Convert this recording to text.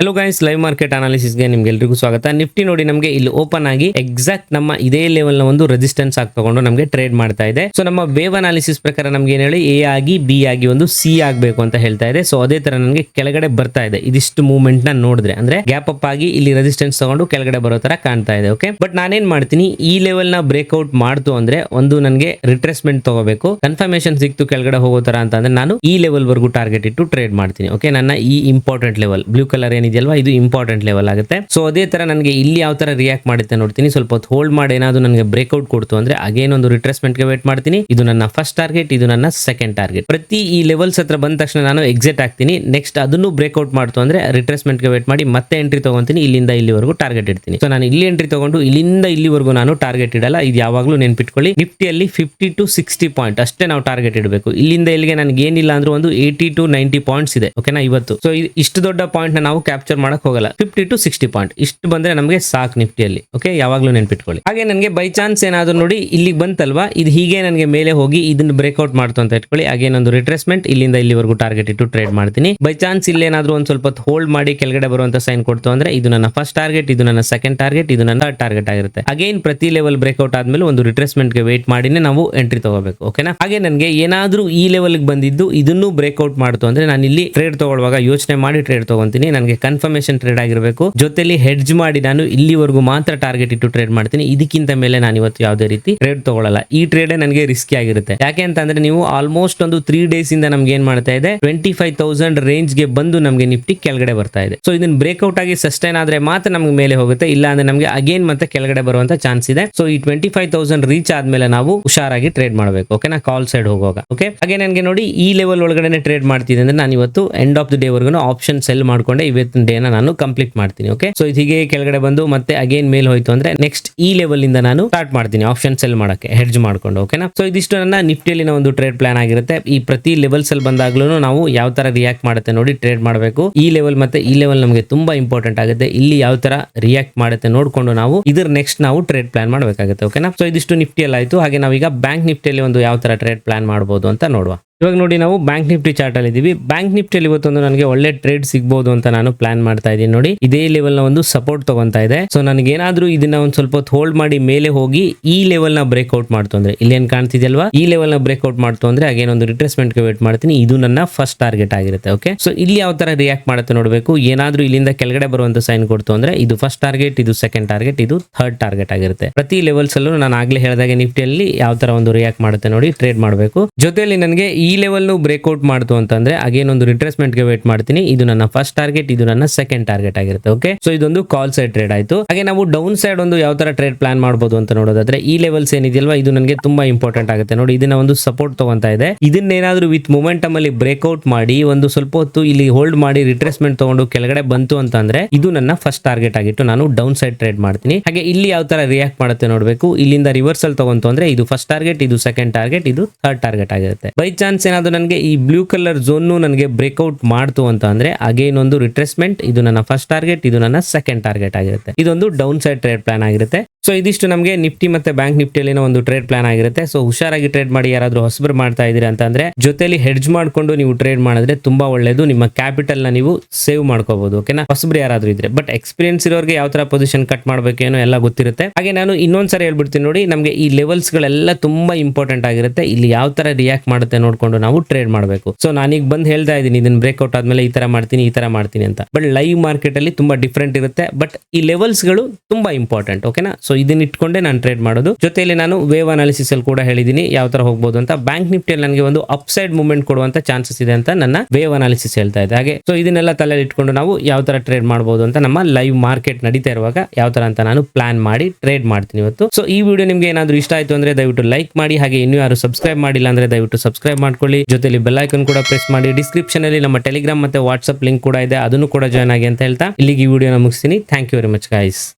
Hello guys live market ಅನಾಲಿಸಿಸ್ಗೆ ನಿಮ್ಗೆಲ್ರಿಗೂ ಸ್ವಾಗತ. ನಿಫ್ಟಿ ನೋಡಿ ನಮಗೆ ಇಲ್ಲಿ ಓಪನ್ ಆಗಿ ಎಕ್ಸಾಕ್ಟ್ ನಮ್ಮ ಇದೇ ಲೆವೆಲ್ನ ಒಂದು ರೆಸಿಸ್ಟೆನ್ಸ್ ಆಗಿ ತಗೊಂಡು ನಮಗೆ ಟ್ರೇಡ್ ಮಾಡ್ತಾ ಇದೆ. ಸೊ ನಮ್ಮ ವೇವ್ ಅನಾಲಿಸಿಸ್ ಪ್ರಕಾರ ನಮ್ಗೆ ಏನ್ ಹೇಳಿ ಎ ಆಗಿ ಬಿ ಆಗಿ ಒಂದು ಸಿ ಆಗಬೇಕು ಅಂತ ಹೇಳ್ತಾ ಇದೆ. ಸೊ ಅದೇ ತರ ನನಗೆ ಕೆಳಗಡೆ ಬರ್ತಾ ಇದೆ. ಇದಿಷ್ಟು ಮೂವ್ಮೆಂಟ್ನ ನೋಡಿದ್ರೆ, ಅಂದ್ರೆ ಗ್ಯಾಪ್ ಅಪ್ ಆಗಿ ಇಲ್ಲಿ ರೆಸಿಸ್ಟೆನ್ಸ್ ತಗೊಂಡು ಕೆಳಗಡೆ ಬರೋ ತರ ಕಾಣ್ತಾ ಇದೆ ಓಕೆ ಬಟ್ ನಾನೇನ್ ಮಾಡ್ತೀನಿ, ಈ ಲೆವೆಲ್ನ ಬ್ರೇಕ್ಔಟ್ ಮಾಡ್ತು ಅಂದ್ರೆ ಒಂದು ನನಗೆ ರಿಟ್ರೆಸ್ಮೆಂಟ್ ತಗೋಬೇಕು. ಕನ್ಫರ್ಮೇಶನ್ ಸಿಕ್ತು ಕೆಳಗಡೆ ಹೋಗೋ ತರ ಅಂತ ಅಂದ್ರೆ ನಾನು ಈ ಲೆವೆಲ್ ವರ್ಗೂ ಟಾರ್ಗೆಟ್ ಇಟ್ಟು ಟ್ರೇಡ್ ಮಾಡ್ತೀನಿ ಓಕೆ ನನ್ನ ಈ ಇಂಪಾರ್ಟೆಂಟ್ ಲೆವೆಲ್ ಬ್ಲೂ ಕಲರ್ ಏನಿದೆಯಲ್ವಾ ಇದು ಇಂಪಾರ್ಟೆಂಟ್ ಲೆವೆಲ್ ಆಗುತ್ತೆ. ಸೊ ಅದೇ ತರ ನನಗೆ ಇಲ್ಲಿ ಯಾವ ತರ ರಿಯಾಕ್ಟ್ ಮಾಡುತ್ತೆ ನೋಡ್ತೀನಿ. ಸ್ವಲ್ಪ ಹೊತ್ತು ಹೋಲ್ಡ್ ಮಾಡಿ ಏನಾದ್ರು ನನಗೆ ಬ್ರೇಕ್ಔಟ್ ಕೊಡ್ತು ಅಂದ್ರೆ ಅಗೇನ್ ಒಂದು ರಿಟ್ರೆಸ್ಮೆಂಟ್ಗೆ ವೇಟ್ ಮಾಡ್ತೀನಿ. ಇದು ನನ್ನ ಫಸ್ಟ್ ಟಾರ್ಗೆಟ್ ಇದು ನನ್ನ ಸೆಕೆಂಡ್ ಟಾರ್ಗೆಟ್ ಪ್ರತಿ ಈ ಲೆವೆಲ್ಸ್ ಹತ್ರ ಬಂದ ತಕ್ಷಣ ನಾನು ಎಕ್ಸಿಟ್ ಆಗ್ತೀನಿ. ನೆಕ್ಸ್ಟ್ ಅದನ್ನು ಬ್ರೇಕ್ಔಟ್ ಮಾಡ್ತು ಅಂದ್ರೆ ರಿಟ್ರೆಸ್ಮೆಂಟ್ಗೆ ವೇಟ್ ಮಾಡಿ ಮತ್ತೆ ಎಂಟ್ರಿ ತಗೊಂತೀನಿ. ಇಲ್ಲಿಂದ ಇಲ್ಲಿವರೆಗೂ ಟಾರ್ಗೆಟ್ ಇಡ್ತೀನಿ. ಸೊ ನಾನು ಇಲ್ಲಿ ಎಂಟ್ರಿ ತಗೊಂಡು ಇಲ್ಲಿಂದ ಇಲ್ಲಿವರೆಗೂ ನಾನು ಟಾರ್ಗೆಟ್ ಇಡಲ್ಲ. ಇದು ಯಾವಾಗಲೂ ನೆನ್ಪಿಟ್ಕೊಳ್ಳಿ. ನಿಫ್ಟಿಯಲ್ಲಿ ಫಿಫ್ಟಿ ಟು ಸಿಕ್ಸ್ಟಿ ಪಾಯಿಂಟ್ ಅಷ್ಟೇ ನಾವು ಟಾರ್ಗೆಟ್ ಇಡಬೇಕು. ಇಲ್ಲಿಂದ ಇಲ್ಲಿಗೆ ನನಗೆ ಏನಿಲ್ಲ ಅಂದ್ರೆ ಒಂದು ಏಯ್ಟಿ ಟು ನೈಂಟಿ ಪಾಯಿಂಟ್ಸ್ ಇದೆ. ಓಕೆನಾ ಇವತ್ತು. ಸೊ ಇಷ್ಟು ದೊಡ್ಡ ಪಾಯಿಂಟ್ ನಾವು ಕ್ಯಾಪ್ಚರ್ ಮಾಡಕ್ ಹೋಗಲ್ಲ. ಫಿಫ್ಟಿ ಟು ಸಿಕ್ಸ್ಟಿ ಪಾಯಿಂಟ್ ಇಷ್ಟು ಬಂದ್ರೆ ನಮಗೆ ಸಾಕ್ ನಿಫ್ಟಿಯಲ್ಲಿ ಓಕೆ ಯಾವಾಗಲೂ ನೆನ್ಪಿಟ್ಕೊಳ್ಳಿ. ಹಾಗೆ ನನಗೆ ಬೈ ಚಾನ್ಸ್ ಏನಾದ್ರು ನೋಡಿ ಇಲ್ಲಿ ಬಂತಲ್ವಾ? ಇದು ಹೀಗೆ ನನಗೆ ಮೇಲೆ ಹೋಗಿ ಇದನ್ನ ಬ್ರೇಕ್ಔಟ್ ಮಾಡ್ತು ಅಂತ ಇಟ್ಕೊಳ್ಳಿ. ಹಾಗೆ ಒಂದು ರಿಟ್ರೆಸ್ಮೆಂಟ್ ಇಲ್ಲಿಂದ ಇಲ್ಲಿವರೆಗೂ ಟಾರ್ಗೆಟ್ ಇಟ್ಟು ಟ್ರೇಡ್ ಮಾಡ್ತೀನಿ. ಬೈ ಚಾನ್ಸ್ ಇಲ್ಲೇನಾದ್ರೂ ಒಂದ್ ಸ್ವಲ್ಪ ಹೋಲ್ಡ್ ಮಾಡಿ ಕೆಳಗಡೆ ಬರುವಂತ ಸೈನ್ ಕೊಡ್ತು ಅಂದ್ರೆ ಇದು ನನ್ನ ಫಸ್ಟ್ ಟಾರ್ಗೆಟ್ ಇದು ನನ್ನ ಸೆಕೆಂಡ್ ಟಾರ್ಗೆಟ್ ಇದು ನನ್ನ ಟಾರ್ಗೆಟ್ ಆಗಿರುತ್ತೆ. ಅಗೇನ್ ಪ್ರತಿ ಲೆವೆಲ್ ಬ್ರೇಕ್ಔಟ್ ಆದ್ಮೇಲೆ ಒಂದು ರಿಟ್ರೆಸ್ಮೆಂಟ್ಗೆ ವೇಟ್ ಮಾಡಿನೇ ನಾವು ಎಂಟ್ರಿ ತಗೋಬೇಕು ಓಕೆನಾ ಹಾಗೆ ನನಗೆ ಏನಾದ್ರೂ ಈ ಲೆವೆಲ್ ಬಂದಿದ್ದು ಇದನ್ನು ಬ್ರೇಕ್ಔಟ್ ಮಾಡ್ತು ಅಂದ್ರೆ ನಾನು ಇಲ್ಲಿ ಟ್ರೇಡ್ ತಗೊಳ್ಳುವಾಗ ಯೋಚನೆ ಮಾಡಿ ಟ್ರೇಡ್ ತಗೊಂತೀನಿ. ನನಗೆ ಕನ್ಫರ್ಮೇಶನ್ ಟ್ರೇಡ್ ಆಗಿರಬೇಕು. ಜೊತೆಲಿ ಹೆಡ್ಜ್ ಮಾಡಿ ನಾನು ಇಲ್ಲಿವರೆಗೂ ಮಾತ್ರ ಟಾರ್ಗೆಟ್ ಇಟ್ಟು ಟ್ರೇಡ್ ಮಾಡ್ತೀನಿ. ಇದಕ್ಕಿಂತ ಮೇಲೆ ನಾನು ಇವತ್ತು ಯಾವುದೇ ರೀತಿ ಟ್ರೇಡ್ ತಗೊಳ್ಳಲ್ಲ ಈ ಟ್ರೇಡ್ ನನಗೆ ರಿಸ್ಕಿ ಆಗಿರುತ್ತೆ. ಯಾಕೆ ಅಂತಂದ್ರೆ ನೀವು ಆಲ್ಮೋಸ್ಟ್ ಒಂದು ತ್ರೀ ಡೇಸ್ ಇಂದ ನಮ್ಗೆ ಏನ್ ಮಾಡ್ತಾ ಇದೆ? ಟ್ವೆಂಟಿ ಫೈವ್ ತೌಸಂಡ್ ರೇಂಜ್ಗೆ ಬಂದು ನಮಗೆ ನಿಫ್ಟಿ ಕೆಳಗಡೆ ಬರ್ತಾ ಇದೆ. ಸೊ ಇದನ್ನ ಬ್ರೇಕ್ಔಟ್ ಆಗಿ ಸಸ್ಟೈನ್ ಆದ್ರೆ ಮಾತ್ರ ನಮ್ಗೆ ಮೇಲೆ ಹೋಗುತ್ತೆ. ಇಲ್ಲ ಅಂದ್ರೆ ನಮಗೆ ಅಗೇನ್ ಮತ್ತೆ ಕೆಳಗಡೆ ಬರುವಂತ ಚಾನ್ಸ್ ಇದೆ. ಸೊ ಈ ಟ್ವೆಂಟಿ ಫೈವ್ ತೌಸಂಡ್ ರೀಚ್ ಆದ್ಮೇಲೆ ನಾವು ಹುಷಾರಾಗಿ ಟ್ರೇಡ್ ಮಾಡಬೇಕು. ಓಕೆನಾ ಕಾಲ್ ಸೈಡ್ ಹೋಗುವಾಗ. ಓಕೆ ಹಾಗೆ ನನಗೆ ನೋಡಿ ಈ ಲೆವೆಲ್ ಒಳಗಡೆ ಟ್ರೇಡ್ ಮಾಡ್ತಿದ್ದೆ ಅಂದ್ರೆ ನಾನು ಇವತ್ತು ಎಂಡ್ ಆಫ್ ದ ಡೇ ವರ್ಗು ಆಪ್ಷನ್ ಸೆಲ್ ಮಾಡ್ಕೊಂಡೆ. ಇವತ್ತಿನ ಡೇನ ನಾನು ಕಂಪ್ಲೀಟ್ ಮಾಡ್ತೀನಿ ಓಕೆ ಸೊ ಇದು ಹೀಗೆ ಕೆಳಗಡೆ ಬಂದು ಮತ್ತೆ ಅಗೇನ್ ಮೇಲ್ ಹೋಯ್ತು ಅಂದ್ರೆ ನೆಕ್ಸ್ಟ್ ಈ ಲೆವೆಲ್ ಇಂದ ನಾನು ಸ್ಟಾರ್ಟ್ ಮಾಡ್ತೀನಿ ಆಪ್ಷನ್ ಸೆಲ್ ಮಾಡಕ್ಕೆ ಹೆಡ್ಜ್ ಮಾಡ್ಕೊಂಡು ಓಕೆನಾ ಸೊ ಇದಿಷ್ಟು ನನ್ನ ನಿಫ್ಟಿಯಲ್ಲಿನ ಒಂದು ಟ್ರೇಡ್ ಪ್ಲಾನ್ ಆಗಿರುತ್ತೆ. ಈ ಪ್ರತಿ ಲೆವೆಲ್ಸ್ ಅಲ್ಲಿ ಬಂದಾಗ್ಲೂ ನಾವು ಯಾವ ತರ ರಿಯಾಕ್ಟ್ ಮಾಡುತ್ತೆ ನೋಡಿ ಟ್ರೇಡ್ ಮಾಡಬೇಕು. ಈ ಲೆವೆಲ್ ಮತ್ತೆ ಈ ಲೆವೆಲ್ ನಮಗೆ ತುಂಬಾ ಇಂಪಾರ್ಟೆಂಟ್ ಆಗುತ್ತೆ. ಇಲ್ಲಿ ಯಾವ ತರ ರಿಯಾಕ್ಟ್ ಮಾಡುತ್ತೆ ನೋಡ್ಕೊಂಡು ನಾವು ಇದ್ರ ನೆಕ್ಸ್ಟ್ ನಾವು ಟ್ರೇಡ್ ಪ್ಲಾನ್ ಮಾಡಬೇಕಾಗುತ್ತೆ ಓಕೆನಾ ಸೊ ಇದಿಷ್ಟು ನಿಫ್ಟಿಯಲ್ಲಿ ಆಯ್ತು ಹಾಗೆ ನಾವೀಗ ಬ್ಯಾಂಕ್ ನಿಫ್ಟಿಯಲ್ಲಿ ಒಂದು ಯಾವ ತರ ಟ್ರೇಡ್ ಪ್ಲಾನ್ ಮಾಡಬಹುದು ಅಂತ ನೋಡುವ. ಇವಾಗ ನೋಡಿ ನಾವು ಬ್ಯಾಂಕ್ ನಿಫ್ಟಿ ಚಾರ್ಟ್ ಅಲ್ಲಿ ಇದೀವಿ. ಬ್ಯಾಂಕ್ ನಿಫ್ಟಿಯಲ್ಲಿ ಇವತ್ತೊಂದು ನನಗೆ ಒಳ್ಳೆ ಟ್ರೇಡ್ ಸಿಗಬಹುದು ಅಂತ ನಾನು ಪ್ಲಾನ್ ಮಾಡ್ತಾ ಇದ್ದೀನಿ ನೋಡಿ. ಇದೇ ಲೆವೆಲ್ನ ಒಂದು ಸಪೋರ್ಟ್ ತಗೊಂತಾ ಇದೆ. ಸೊ ನನಗೆ ಏನಾದ್ರೂ ಇದನ್ನ ಒಂದು ಸ್ವಲ್ಪ ಹೋಲ್ಡ್ ಮಾಡಿ ಮೇಲೆ ಹೋಗಿ ಈ ಲೆವೆಲ್ನ ಬ್ರೇಕ್ಔಟ್ ಮಾಡ್ತು ಅಂದ್ರೆ ಇಲ್ಲೇನ್ ಕಾಣ್ತಿದೆಯಲ್ವಾ? ಈ ಲೆವೆಲ್ನ ಬ್ರೇಕ್ಔಟ್ ಮಾಡ್ತು ಅಂದ್ರೆ ಅಗೇನ್ ಒಂದು ರಿಟ್ರೆಸ್ಮೆಂಟ್ಗೆ ವೇಟ್ ಮಾಡ್ತೀನಿ. ಇದು ನನ್ನ ಫಸ್ಟ್ ಟಾರ್ಗೆಟ್ ಆಗಿರುತ್ತೆ ಓಕೆ ಸೊ ಇಲ್ಲಿ ಯಾವ ತರ ರಿಯಾಕ್ಟ್ ಮಾಡುತ್ತೆ ನೋಡಬೇಕು. ಏನಾದ್ರೂ ಇಲ್ಲಿಂದ ಕೆಳಗಡೆ ಬರುವಂತ ಸೈನ್ ಕೊಡ್ತು ಅಂದ್ರೆ, ಇದು ಫಸ್ಟ್ ಟಾರ್ಗೆಟ್ ಇದು ಸೆಕೆಂಡ್ ಟಾರ್ಗೆಟ್ ಇದು ಥರ್ಡ್ ಟಾರ್ಗೆಟ್ ಆಗಿರುತ್ತೆ. ಪ್ರತಿ ಲೆವೆಲ್ಸ್ ಅಲ್ಲೂ ನಾನು ಆಗ್ಲೇ ಹೇಳಿದಾಗೆ ನಿಫ್ಟಿಯಲ್ಲಿ ಯಾವ ತರ ಒಂದು ರಿಯಾಕ್ಟ್ ಮಾಡುತ್ತೆ ನೋಡಿ ಟ್ರೇಡ್ ಮಾಡಬೇಕು. ಜೊತೆಯಲ್ಲಿ ನನಗೆ ಈ ಲೆವೆಲ್ ಬ್ರೇಕ್ಔಟ್ ಮಾಡ್ತು ಅಂತಂದ್ರೆ ಅಗೇನ್ ಒಂದು ರಿಟ್ರೆಸ್ಮೆಂಟ್ಗೆ ವೇಟ್ ಮಾಡ್ತೀನಿ. ಇದು ನನ್ನ ಫಸ್ಟ್ ಟಾರ್ಗೆಟ್ ಇದು ನನ್ನ ಸೆಕೆಂಡ್ ಟಾರ್ಗೆಟ್ ಆಗಿರುತ್ತೆ ಓಕೆ ಸೊ ಇದೊಂದು ಕಾಲ್ ಸೈಡ್ ಟ್ರೇಡ್ ಆಯ್ತು. ಹಾಗೆ ನಾವು ಡೌನ್ ಸೈಡ್ ಒಂದು ಯಾವ ತರ ಟ್ರೇಡ್ ಪ್ಲಾನ್ ಮಾಡಬಹುದು ಅಂತ ನೋಡೋದಾದ್ರೆ, ಈ ಲೆವೆಲ್ಸ್ ಏನಿದೆಯಲ್ವಾ, ಇದು ನನಗೆ ತುಂಬಾ ಇಂಪಾರ್ಟೆಂಟ್ ಆಗುತ್ತೆ. ನೋಡಿ, ಇದನ್ನ ಒಂದು ಸಪೋರ್ಟ್ ತಗೊಂತ ಇದೆ. ಇದನ್ನೇನಾದ್ರೂ ವಿತ್ ಮೊಮೆಂಟಮ್ ಅಲ್ಲಿ ಬ್ರೇಕ್ಔಟ್ ಮಾಡಿ, ಒಂದು ಸ್ವಲ್ಪ ಹೊತ್ತು ಇಲ್ಲಿ ಹೋಲ್ಡ್ ಮಾಡಿ ರಿಟ್ರೆಸ್ಮೆಂಟ್ ತಗೊಂಡು ಕೆಳಗಡೆ ಬಂತು ಅಂತ ಅಂದ್ರೆ ಇದು ನನ್ನ ಫಸ್ಟ್ ಟಾರ್ಗೆಟ್ ಆಗಿತ್ತು. ನಾನು ಡೌನ್ ಸೈಡ್ ಟ್ರೇಡ್ ಮಾಡ್ತೀನಿ. ಹಾಗೆ ಇಲ್ಲಿ ಯಾವ ತರ ರಿಯಾಕ್ಟ್ ಮಾಡುತ್ತೆ ನೋಡಬೇಕು. ಇಲ್ಲಿಂದ ರಿವರ್ಸಲ್ ತಗೊಂತು ಅಂದ್ರೆ, ಇದು ಫಸ್ಟ್ ಟಾರ್ಗೆಟ್ ಇದು ಸೆಕೆಂಡ್ ಟಾರ್ಗೆಟ್ ಇದು ಥರ್ಡ್ ಟಾರ್ಗೆಟ್ ಆಗಿರುತ್ತೆ. ಬೈ ಚಾನ್ಸ್ ಏನಾದ್ರು ನನಗೆ ಈ ಬ್ಲೂ ಕಲರ್ ಝೋನ್ ನನಗೆ ಬ್ರೇಕ್ಔಟ್ ಮಾಡ್ತು ಅಂತ ಅಂದರೆ ಅಗೇನ್ ಒಂದು ರಿಟ್ರೆಸ್ಮೆಂಟ್ ಇದು ನನ್ನ ಫಸ್ಟ್ ಟಾರ್ಗೆಟ್ ಇದು ನನ್ನ ಸೆಕೆಂಡ್ ಟಾರ್ಗೆಟ್ ಆಗಿರುತ್ತೆ. ಇದೊಂದು ಡೌನ್ ಸೈಡ್ ಟ್ರೇಡ್ ಪ್ಲಾನ್ ಆಗಿರುತ್ತೆ. ಸೊ ಇದಿಷ್ಟು ನಮಗೆ ನಿಫ್ಟಿ ಮತ್ತೆ ಬ್ಯಾಂಕ್ ನಿಫ್ಟಿಯಲ್ಲಿನ ಒಂದು ಟ್ರೇಡ್ ಪ್ಲಾನ್ ಆಗಿರುತ್ತೆ. ಸೊ ಹುಷಾರಾಗಿ ಟ್ರೇಡ್ ಮಾಡಿ ಯಾರಾದರೂ ಹೊಸಬರು ಮಾಡ್ತಾ ಇದೀರಾ ಅಂತಂದ್ರೆ ಜೊತೆಲಿ ಹೆಡ್ಜ್ ಮಾಡ್ಕೊಂಡು ನೀವು ಟ್ರೇಡ್ ಮಾಡಿದ್ರೆ ತುಂಬಾ ಒಳ್ಳೇದು. ನಿಮ್ಮ ಕ್ಯಾಪಿಟಲ್ನ ನೀವು ಸೇವ್ ಮಾಡ್ಕೋಬಹುದು ಓಕೆನಾ ಹೊಸಬರು ಯಾರಾದರೂ ಇದ್ರೆ. ಬಟ್ ಎಕ್ಸ್ಪೀರಿಯನ್ಸ್ ಇರೋರಿಗೆ ಯಾವ ತರ ಪೊಸಿಷನ್ ಕಟ್ ಮಾಡಬೇಕೇನೋ ಎಲ್ಲ ಗೊತ್ತಿರುತ್ತೆ. ಹಾಗೆ ನಾನು ಇನ್ನೊಂದ್ಸರಿ ಹೇಳ್ಬಿಡ್ತೀನಿ ನೋಡಿ, ನಮಗೆ ಈ ಲೆವೆಲ್ಸ್ ಗಳೆಲ್ಲ ತುಂಬಾ ಇಂಪಾರ್ಟೆಂಟ್ ಆಗಿರುತ್ತೆ. ಇಲ್ಲಿ ಯಾವ ತರ ರಿಯಾಕ್ಟ್ ಮಾಡುತ್ತೆ ನೋಡ್ಕೊಂಡು ನಾವು ಟ್ರೇಡ್ ಮಾಡಬೇಕು. ಸೊ ನಾನೀಗ ಬಂದು ಹೇಳ್ತಾ ಇದ್ದೀನಿ ಇದನ್ನ ಬ್ರೇಕ್ಔಟ್ ಆದ್ಮೇಲೆ ಈ ತರ ಮಾಡ್ತೀನಿ, ಈ ತರ ಮಾಡ್ತೀನಿ ಅಂತ. ಬಟ್ ಲೈವ್ ಮಾರ್ಕೆಟ್ ಅಲ್ಲಿ ತುಂಬಾ ಡಿಫ್ರೆಂಟ್ ಇರುತ್ತೆ. ಬಟ್ ಈ ಲೆವೆಲ್ಸ್ಗಳು ತುಂಬಾ ಇಂಪಾರ್ಟೆಂಟ್ ಓಕೆನಾ ಸೊ ಇದನ್ನ ಇಟ್ಕೊಂಡೆ ನಾನು ಟ್ರೇಡ್ ಮಾಡೋದು. ಜೊತೆಯಲ್ಲಿ ನಾನು ವೇವ್ ಅನಾಲಿಸಿಸ್ ಅಲ್ಲಿ ಕೂಡ ಹೇಳಿದೀನಿ ಯಾವ ತರ ಹೋಗ್ಬೋದು ಅಂತ. ಬ್ಯಾಂಕ್ ನಿಫ್ಟಿಯಲ್ಲಿ ನನಗೆ ಒಂದು ಅಪ್ ಸೈಡ್ ಮೂವ್ಮೆಂಟ್ ಕೊಡುವಂತ ಚಾನ್ಸಸ್ ಇದೆ ಅಂತ ನನ್ನ ವೇವ್ ಅನಾಲಿಸಿಸ್ ಹೇಳ್ತಾ ಇದೆ. ಹಾಗೆ ಸೊ ಇದನ್ನೆಲ್ಲ ತಲೆಯಲ್ಲಿ ಇಟ್ಕೊಂಡು ನಾವು ಯಾವ ತರ ಟ್ರೇಡ್ ಮಾಡಬಹುದು ಅಂತ ನಮ್ಮ ಲೈವ್ ಮಾರ್ಕೆಟ್ ನಡೀತಾ ಇರುವಾಗ ಯಾವ ತರ ಅಂತ ನಾನು ಪ್ಲಾನ್ ಮಾಡಿ ಟ್ರೇಡ್ ಮಾಡ್ತೀನಿ ಇವತ್ತು. ಸೊ ಈ ವಿಡಿಯೋ ನಿಮ್ಗೆ ಏನಾದ್ರು ಇಷ್ಟ ಆಯ್ತು ಅಂದ್ರೆ ದಯವಿಟ್ಟು ಲೈಕ್ ಮಾಡಿ, ಹಾಗೆ ಇನ್ನೂ ಯಾರು ಸಬ್ಸ್ಕ್ರೈಬ್ ಮಾಡಿಲ್ಲ ಅಂದ್ರೆ ದಯವಿಟ್ಟು ಸಬ್ಸ್ಕ್ರೈಬ್ ಮಾಡ್ಕೊಳ್ಳಿ. ಜೊತೆಲಿ ಬೆಲ್ ಐಕನ್ ಕೂಡ ಪ್ರೆಸ್ ಮಾಡಿ. ಡಿಸ್ಕ್ರಿಪ್ಷನ್ ಅಲ್ಲಿ ನಮ್ಮ ಟೆಲಿಗ್ರಾಮ್ ಮತ್ತೆ ವಾಟ್ಸ್ಆಪ್ ಲಿಂಕ್ ಕೂಡ ಇದೆ. ಅದನ್ನು ಕೂಡ ಜಾಯ್ನ್ ಆಗಿ ಅಂತ ಹೇಳ್ತಾ ಇಲ್ಲಿಗೆ ಈ ವಿಡಿಯೋನ ಮುಗಿಸ್ತೀನಿ. Thank you very much guys